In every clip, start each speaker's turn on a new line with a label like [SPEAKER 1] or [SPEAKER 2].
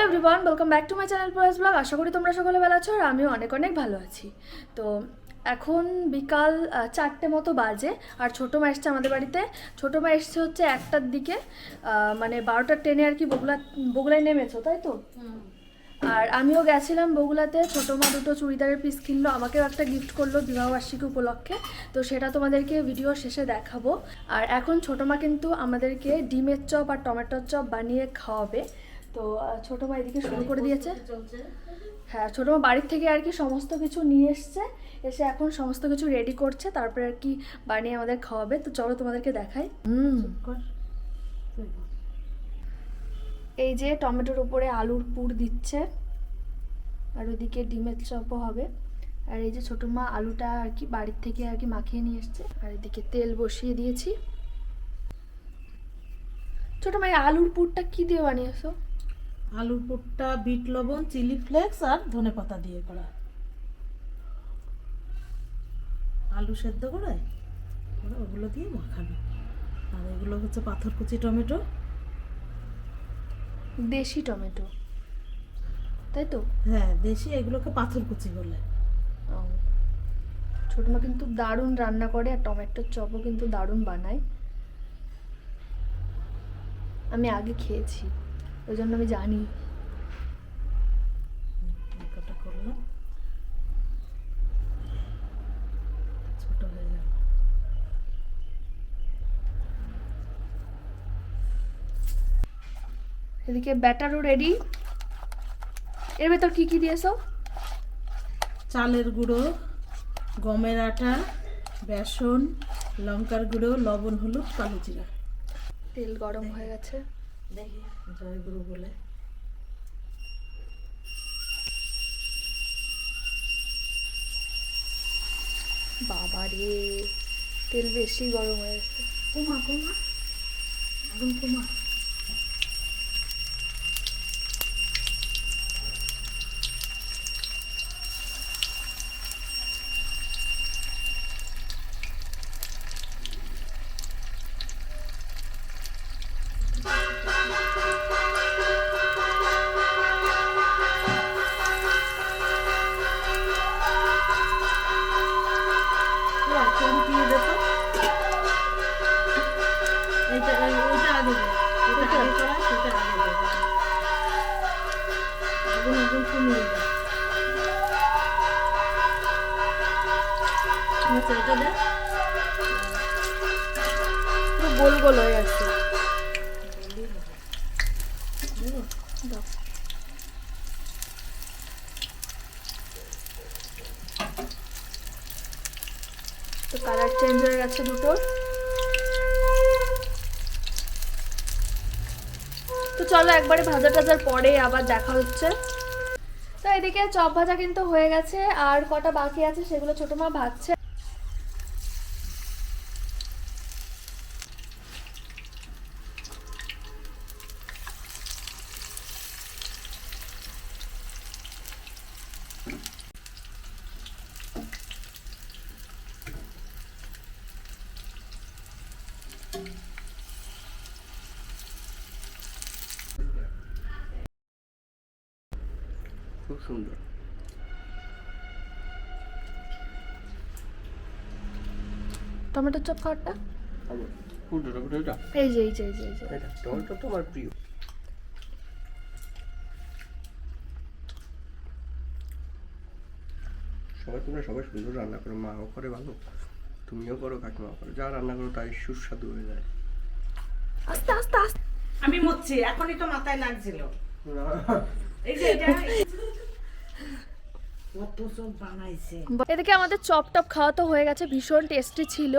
[SPEAKER 1] Hello everyone welcome back to my channel Prayas blog আশা করি তোমরা সকলে ভালো আছো আর আমিও অনেক অনেক ভালো আছি। তো এখন বিকাল চারটে মতো বাজে আর ছোটো মা এসছে আমাদের বাড়িতে। ছোটো মা এসছে হচ্ছে একটার দিকে মানে বারোটার ট্রেনে আর কি বগুলা বগুলায় নেমেছো তাই তো? আর আমিও গেছিলাম বগুলাতে ছোটো মা দুটো চুড়িদারের পিস কিনলো আমাকেও একটা গিফট করল বিবাহবার্ষিকী উপলক্ষে। তো সেটা তোমাদেরকে ভিডিও শেষে দেখাবো। আর এখন ছোটো মা কিন্তু আমাদেরকে ডিমের চপ আর টমেটোর চপ বানিয়ে খাওয়াবে। তো ছোটো মা এদিকে শুরু করে দিয়েছে। হ্যাঁ ছোটো মা বাড়ির থেকে আর কি সমস্ত কিছু নিয়ে এসছে এসে এখন সমস্ত কিছু রেডি করছে তারপরে আর কি বানিয়ে আমাদের খাওয়াবে। তো চলো তোমাদেরকে দেখাই। হুম। এই যে টমেটোর উপরে আলুর পুর দিচ্ছে আর ওদিকে ডিমের চপও হবে। আর এই যে ছোটো মা আলুটা আর কি বাড়ির থেকে আর কি মাখিয়ে নিয়ে এসছে। আর এদিকে তেল বসিয়ে দিয়েছি। ছোটো মা আলুর পুরটা কি দিয়ে বানিয়েছো?
[SPEAKER 2] আলুর পুরটা বিট লবণ চিলি ফ্লেক্স আর ধনে পাতা দিয়ে করা। আলু সেদ্ধ করে ওগুলো দিয়ে মাখানো আর এগুলো হচ্ছে পাথরকুচি টমেটো।
[SPEAKER 1] দেশি টমেটো। তাই তো?
[SPEAKER 2] হ্যাঁ দেশি এগুলোকে পাথরকুচি বলে।
[SPEAKER 1] ছোটো মা কিন্তু দারুণ রান্না করে আর টমেটোর চপও কিন্তু দারুণ বানায়। আমি আগে খেয়েছি। ওই জন্য আমি জানি। এদিকে ব্যাটারও রেডি এর ভেতর কি কি দিয়েছ?
[SPEAKER 2] চালের গুঁড়ো গমের আটা বেসন লঙ্কার গুঁড়ো লবণ হলুদ কালো জিরা।
[SPEAKER 1] তেল গরম হয়ে গেছে।
[SPEAKER 2] দেখি জয় গুরু বলে।
[SPEAKER 1] বাবা রে তেল বেশি গরম হয়ে গেছে।
[SPEAKER 2] কুমা কুমা আগুন কমা দে। আচ্ছা, দে।
[SPEAKER 1] পুরো গোল গোল হয়ে গেছে তো কালার চেঞ্জ হয়ে গেছে দুটো তো চলো একবারে ভাজা টাজার পরে আবার দেখা হচ্ছে এদিকে চপ ভাজা কিন্তু হয়ে গেছে আর কটা বাকি আছে সেগুলো ছোট মা ভাজছে।
[SPEAKER 3] সুন্দর।
[SPEAKER 1] টমেটোর চপ খাওয়ারটা?
[SPEAKER 3] টমেটো
[SPEAKER 1] এই যে এই যে এই যে এই যে।
[SPEAKER 3] এটা টমেটো তো আমার প্রিয়। সবাই তোমরা সবাই সুন্দর রান্না করো মাও করে ভালো তুমিও করো কাকিমাও করো যা রান্না করো তাই সুস্বাদু হয়ে যায়।
[SPEAKER 1] আস্তে আস্তে আস্তে।
[SPEAKER 2] আমি মুচ্ছি এখনই তো মাথায় লাগছিল। এই যে এটা
[SPEAKER 1] এদিকে আমাদের চপ টপ খাওয়া তো হয়ে গেছে, ভীষণ টেস্টি ছিল।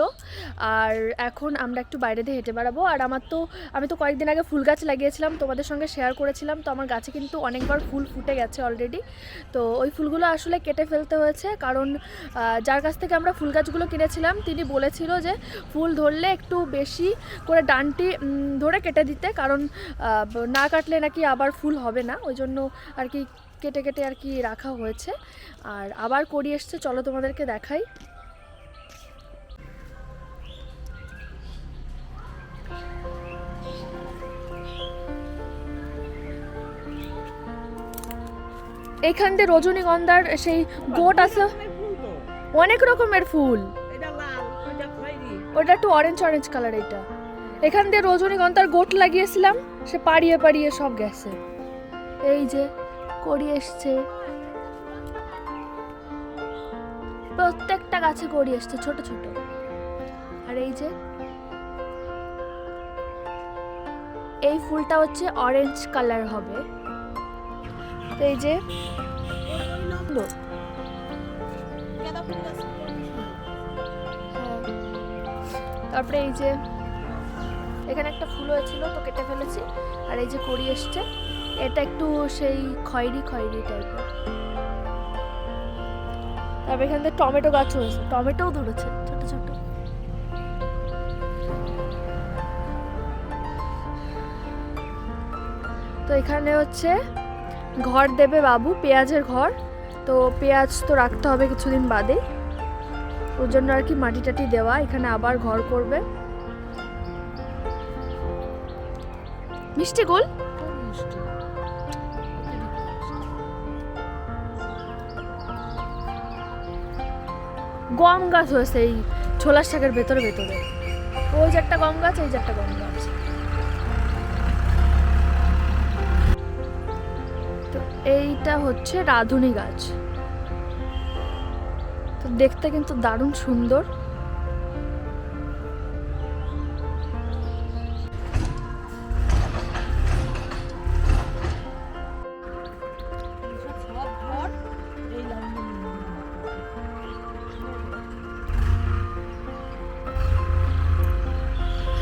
[SPEAKER 1] আর এখন আমরা একটু বাইরে দিয়ে হেঁটে বেড়াবো। আর আমার তো, আমি তো কয়েকদিন আগে ফুল গাছ লাগিয়েছিলাম, তোমাদের সঙ্গে শেয়ার করেছিলাম, তো আমার গাছে কিন্তু অনেকবার ফুল ফুটে গেছে অলরেডি তো ওই ফুলগুলো আসলে কেটে ফেলতে হয়েছে, কারণ যার কাছ থেকে আমরা ফুল গাছগুলো কিনেছিলাম, তিনি বলেছিল যে ফুল ধরলে একটু বেশি করে ডানটি ধরে কেটে দিতে, কারণ না কাটলে নাকি আবার ফুল হবে না। ওই জন্য আর কি কেটে কেটে আর কি রাখা হয়েছে। আর আবার করি এসছে চলো তোমাদেরকে দেখাই। এইখান দিয়ে রজনীগন্ধার সেই গোট আছে। অনেক রকমের ফুল। ওটা একটু অরেঞ্জ অরেঞ্জ কালার এটা এখান দিয়ে রজনীগন্ধার গোট লাগিয়েছিলাম সে পাড়িয়ে পাড়িয়ে সব গেছে। এই যে করি এসছে। প্রত্যেকটা গাছে করি এসছে, ছোট ছোট। আর এই যে, এই ফুলটা হচ্ছে অরেঞ্জ কালার হবে। তো এই যে। তারপরে এই যে, এখানে একটা ফুল হয়েছিল, তো কেটে ফেলেছি। আর এই যে করি এসছে। এটা একটু সেই খয়েরি খয়েরি টাইপের তারপর এখান থেকে টমেটো গাছও হয়েছে টমেটোও ধরেছে ছোট ছোট। তো এখানে হচ্ছে ঘর দেবে বাবু পেঁয়াজের ঘর। তো পেঁয়াজ তো রাখতে হবে কিছুদিন বাদে। ওর জন্য আর কি মাটি টাটি দেওয়া এখানে আবার ঘর করবে। মিষ্টি গোল? গম গাছ হয়েছে এই ছোলার শাকের ভেতরে ভেতরে। ওই যে একটা গম গাছ এই যে একটা গম গাছ। তো এইটা হচ্ছে রাধুনি গাছ। তো দেখতে কিন্তু দারুণ সুন্দর।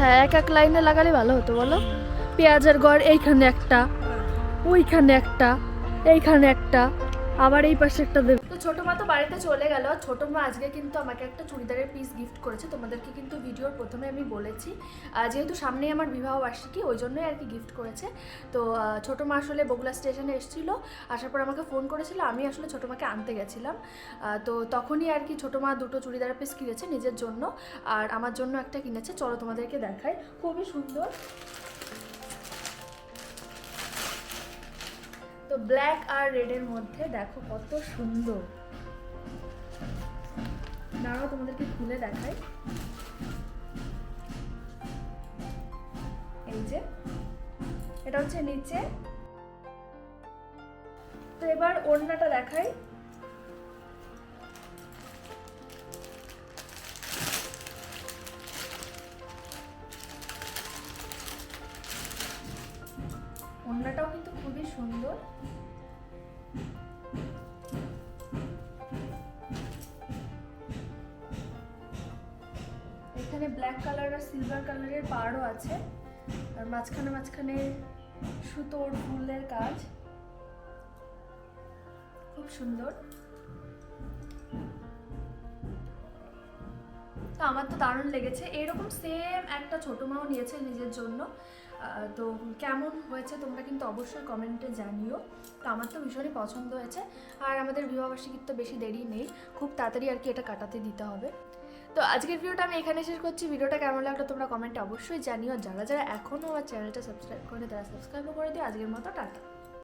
[SPEAKER 1] হ্যাঁ এক এক লাইনে লাগালে ভালো হতো, বলো? পেঁয়াজের গড় এইখানে একটা, ওইখানে একটা, এইখানে একটা, আবার এই পাশে একটা দেবে। ছোটো মা তো বাড়িতে চলে গেল। ছোটো মা আজকে কিন্তু আমাকে একটা চুড়িদারের পিস গিফট করেছে। তোমাদেরকে কিন্তু ভিডিওর প্রথমে আমি বলেছি। যেহেতু সামনেই আমার বিবাহ বার্ষিকী, ওই জন্যই আর কি গিফট করেছে। তো ছোটো মা আসলে বগুলা স্টেশনে এসেছিল। আসার পর আমাকে ফোন করেছিল। আমি আসলে ছোটো মাকে আনতে গেছিলাম। তো তখনই আর কি ছোটো মা দুটো চুড়িদারের পিস কিনেছে নিজের জন্য। আর আমার জন্য একটা কিনেছে। চলো তোমাদেরকে দেখাই। খুবই সুন্দর। তো ব্ল্যাক আর রেডের মধ্যে দেখো কত সুন্দর। দাঁড়াও, তোমাদেরকে খুলে দেখাই। এই যে, এটা হচ্ছে নিচে। তো এবার ওড়নাটা দেখাই। ওড়নাটাও কিন্তু খুবই সুন্দর। এখানে ব্ল্যাক কালার আর সিলভার কালারের পাড়ও আছে। আর মাঝখানে মাঝখানে সুতোর ফুলের কাজ। খুব সুন্দর। তো আমার তো দারুণ লেগেছে। এরকম সেম একটা ছোটো মাও নিয়েছে নিজের জন্য। তো কেমন হয়েছে তোমরা কিন্তু অবশ্যই কমেন্টে জানিও। তো আমার তো ভীষণই পছন্দ হয়েছে। আর আমাদের বিবাহবার্ষিকীর তো বেশি দেরি নেই। খুব তাড়াতাড়ি আর কি এটা কাটাতে দিতে হবে। তো আজকের ভিডিওটা আমি এখানে শেষ করছি। ভিডিওটা কেমন লাগল তোমরা কমেন্টে অবশ্যই জানিও। যারা যারা এখনও আমার চ্যানেলটা সাবস্ক্রাইব করে তারা সাবস্ক্রাইবও করে দিও। আজকের মতো টাটা।